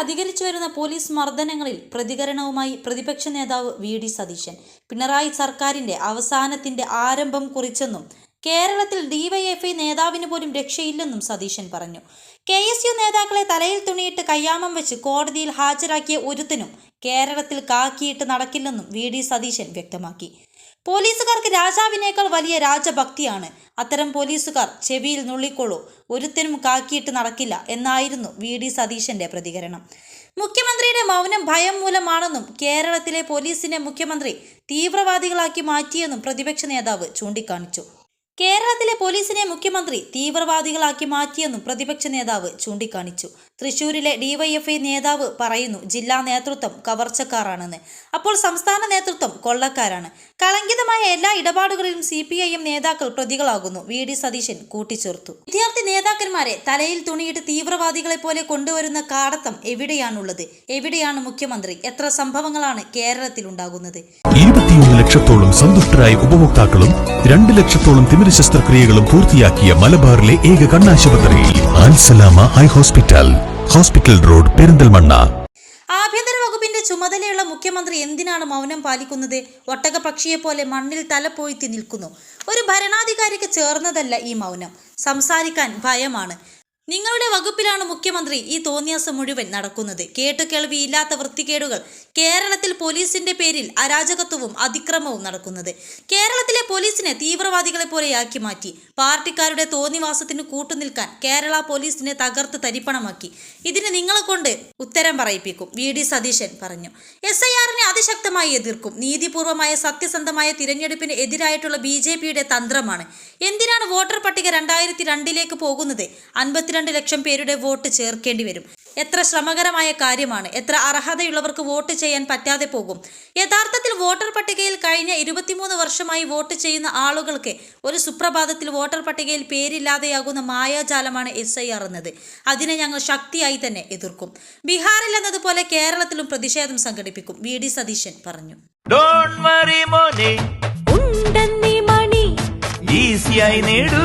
അധികരിച്ചു വരുന്ന പോലീസ് മർദ്ദനങ്ങളിൽ പ്രതികരണവുമായി പ്രതിപക്ഷ നേതാവ് വി ഡി സതീശൻ. പിണറായി സർക്കാരിന്റെ അവസാനത്തിന്റെ ആരംഭം കുറിച്ചെന്നും കേരളത്തിൽ ഡിവൈഎഫ്ഐ നേതാവിന് പോലും രക്ഷയില്ലെന്നും സതീശൻ പറഞ്ഞു. കെ എസ് യു നേതാക്കളെ തലയിൽ തുണിയിട്ട് കയ്യാമം വെച്ച് കോടതിയിൽ ഹാജരാക്കിയ ഒരുത്തനും കേരളത്തിൽ കാക്കിയിട്ട് നടക്കില്ലെന്നും വി ഡി സതീശൻ വ്യക്തമാക്കി. പോലീസുകാർക്ക് രാജാവിനേക്കാൾ വലിയ രാജഭക്തിയാണ്. അത്തരം പോലീസുകാർ ചെവിയിൽ നുള്ളിക്കോളൂ ഒരുത്തനും കാക്കിയിട്ട് നടക്കില്ല എന്നായിരുന്നു വി. ഡി. സതീശന്റെ പ്രതികരണം. മുഖ്യമന്ത്രിയുടെ മൗനം ഭയം മൂലമാണെന്നും കേരളത്തിലെ പോലീസിനെ മുഖ്യമന്ത്രി തീവ്രവാദികളാക്കി മാറ്റിയെന്നും പ്രതിപക്ഷ നേതാവ് ചൂണ്ടിക്കാണിച്ചു. കേരളത്തിലെ പോലീസിനെ മുഖ്യമന്ത്രി തീവ്രവാദികളാക്കി മാറ്റിയെന്നും പ്രതിപക്ഷ നേതാവ് ചൂണ്ടിക്കാണിച്ചു. തൃശൂരിലെ ഡിവൈഎഫ്ഐ നേതാവ് പറയുന്നു ജില്ലാ നേതൃത്വം കവർച്ചക്കാരാണെന്ന്. അപ്പോൾ സംസ്ഥാന നേതൃത്വം കൊള്ളക്കാരാണ്. കളങ്കിതമായ എല്ലാ ഇടപാടുകളിലും സി നേതാക്കൾ പ്രതികളാകുന്നു വി. ഡി. സതീശൻ കൂട്ടിച്ചേർത്തു. വിദ്യാർത്ഥി നേതാക്കന്മാരെ തലയിൽ തുണിയിട്ട് തീവ്രവാദികളെ പോലെ കൊണ്ടുവരുന്ന കാടത്തം എവിടെയാണുള്ളത്? എവിടെയാണ് മുഖ്യമന്ത്രി? എത്ര സംഭവങ്ങളാണ് കേരളത്തിൽ ഉണ്ടാകുന്നത് ഇരുപത്തിയൊന്ന് ലക്ഷത്തോളം സന്തുഷ്ടരായ ഉപഭോക്താക്കളും രണ്ട് ലക്ഷത്തോളം തിമിര ശസ്ത്രക്രിയകളും പൂർത്തിയാക്കിയ മലബാറിലെ ഏക കണ്ണാശുപത്രി ഹോസ്പിറ്റൽ. Hospital road Perinthalmanna. ചുമതലയുള്ള മുഖ്യമന്ത്രി എന്തിനാണ് മൗനം പാലിക്കുന്നത്? ഒട്ടകപക്ഷിയെ പോലെ മണ്ണിൽ തലപ്പോയിത്തി നിൽക്കുന്നു. ഒരു ഭരണാധികാരിക്ക് ചേർന്നതല്ല ഈ മൗനം. സംസാരിക്കാൻ ഭയമാണ്. നിങ്ങളുടെ വകുപ്പിലാണ് മുഖ്യമന്ത്രി ഈ തോന്നിയാസം മുഴുവൻ നടക്കുന്നത്. കേട്ടുകേൾവി ഇല്ലാത്ത വൃത്തികേടുകൾ കേരളത്തിൽ പോലീസിന്റെ പേരിൽ അരാജകത്വവും അതിക്രമവും നടക്കുന്നത്. കേരളത്തിലെ പോലീസിനെ തീവ്രവാദികളെ പോലെയാക്കി മാറ്റി. പാർട്ടിക്കാരുടെ തോന്നിവാസത്തിന് കൂട്ടുനിൽക്കാൻ കേരള പോലീസിനെ തകർത്ത് തരിപ്പണമാക്കി. ഇതിന് നിങ്ങളെ കൊണ്ട് ഉത്തരം പറയിപ്പിക്കും. വി. ഡി. സതീശൻ പറഞ്ഞു. എസ് ഐ ആറിനെ അതിശക്തമായി എതിർക്കും. നീതിപൂർവമായ സത്യസന്ധമായ തിരഞ്ഞെടുപ്പിന് എതിരായിട്ടുള്ള ബി ജെ പിയുടെ തന്ത്രമാണ്. എന്തിനാണ് വോട്ടർ പട്ടിക രണ്ടായിരത്തി രണ്ടിലേക്ക് പോകുന്നത്? അൻപത്തിരണ്ട് ലക്ഷം പേരുടെ വോട്ട് ചേർക്കേണ്ടി വരും. എത്ര ശ്രമകരമായ കാര്യമാണ്. എത്ര അർഹതയുള്ളവർക്ക് വോട്ട് ചെയ്യാൻ പറ്റാതെ പോകും. യഥാർത്ഥത്തിൽ വോട്ടർ പട്ടികയിൽ കഴിഞ്ഞ ഇരുപത്തിമൂന്ന് വർഷമായി വോട്ട് ചെയ്യുന്ന ആളുകൾക്ക് ഒരു സുപ്രഭാതത്തിൽ വോട്ടർ പട്ടികയിൽ പേരില്ലാതെയാകുന്ന മായാജാലമാണ് എസ് ഐ ആർ എന്നത്. അതിനെ ഞങ്ങൾ ശക്തിയായി തന്നെ എതിർക്കും. ബീഹാറിൽ എന്നതുപോലെ കേരളത്തിലും പ്രതിഷേധം സംഘടിപ്പിക്കും. വി ഡി സതീശൻ പറഞ്ഞു. ഡോണ്ട് വറി മോനെ. ഉണ്ടെന്നീ മണി. ഈസിയായി നേടൂ.